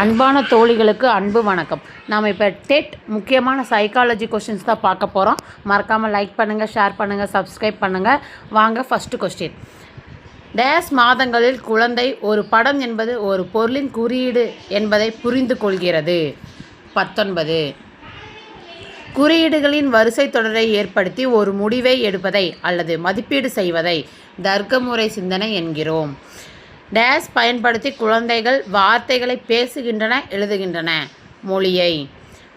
அன்பான தோழிகளுக்கு அன்பு வணக்கம். நாம் இப்போ டெட் முக்கியமான சைக்காலஜி கொஷின்ஸ் தான் பார்க்க போகிறோம் மறக்காமல் லைக் பண்ணுங்கள் ஷேர் பண்ணுங்கள் சப்ஸ்கிரைப் பண்ணுங்கள் வாங்க ஃபஸ்ட்டு கொஸ்டின் டேஸ் மாதங்களில் குழந்தை ஒரு படம் என்பது ஒரு பொருளின் குறியீடு என்பதை புரிந்து கொள்கிறது. பத்தொன்பது. குறியீடுகளின் வரிசை தொடரை ஏற்படுத்தி ஒரு முடிவை எடுப்பதை அல்லது மதிப்பீடு செய்வதை தர்க்கமுறை சிந்தனை என்கிறோம். டேஸ் பயன்படுத்தி குழந்தைகள் வார்த்தைகளை பேசுகின்றன எழுதுகின்றன. மொழியை.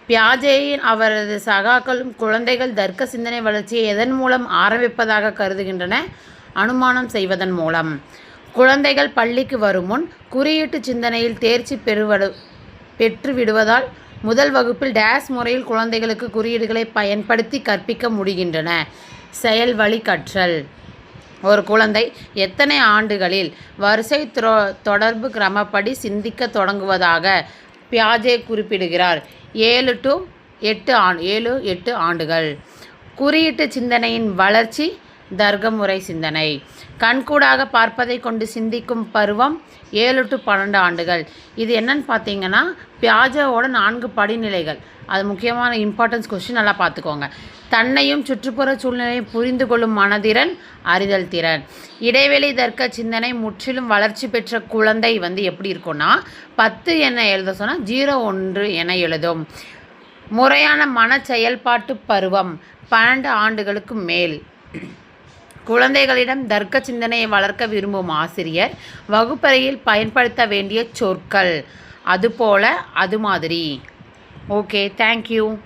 பியாஜேயின் அவரது சகாக்களும் குழந்தைகள் தர்க்க சிந்தனை வளர்ச்சியை எதன் மூலம் ஆரம்பிப்பதாக கருதுகின்றன? அனுமானம் செய்வதன் மூலம். குழந்தைகள் பள்ளிக்கு வரும் முன் குறியீட்டு சிந்தனையில் தேர்ச்சி பெறுவடு பெற்று விடுவதால் முதல் வகுப்பில் டேஸ் முறையில் குழந்தைகளுக்கு குறியீடுகளை பயன்படுத்தி கற்பிக்க முடிகின்றன. செயல் வழி கற்றல். ஒரு குழந்தை எத்தனை ஆண்டுகளில் வரிசை தொ- தொடர்பு கிரமப்படி சிந்திக்க தொடங்குவதாக பியாஜே குறிப்பிடுகிறார். ஏழு டு எட்டு ஆண் ஏழு எட்டு ஆண்டுகள். குறியீட்டு சிந்தனையின் வளர்ச்சி தர்க்கமுறை சிந்தனை. கண்கூடாக பார்ப்பதை கொண்டு சிந்திக்கும் பருவம் ஏழு டு பன்னெண்டு ஆண்டுகள். இது என்னன்னு பார்த்தீங்கன்னா பியாஜாவோட நான்கு படிநிலைகள். அது முக்கியமான இம்பார்ட்டன்ஸ் கொஸ்டின் நல்லா பார்த்துக்கோங்க. தன்னையும் சுற்றுப்புற சூழ்நிலையும் புரிந்து கொள்ளும் மனதிறன் அறிதல் திறன். இடைவெளி தர்க்க சிந்தனை முற்றிலும் வளர்ச்சி பெற்ற குழந்தை வந்து எப்படி இருக்கும்னா பத்து என எழுத சொன்னால் ஜீரோ ஒன்று என எழுதும். முறையான மன செயல்பாட்டு பருவம் பன்னெண்டு ஆண்டுகளுக்கு மேல். குழந்தைகளிடம் தர்க்க சிந்தனையை வளர்க்க விரும்பும் ஆசிரியர் வகுப்பறையில் பயன்படுத்த வேண்டிய சொற்கள். அதுபோல அது மாதிரி. Okay thank you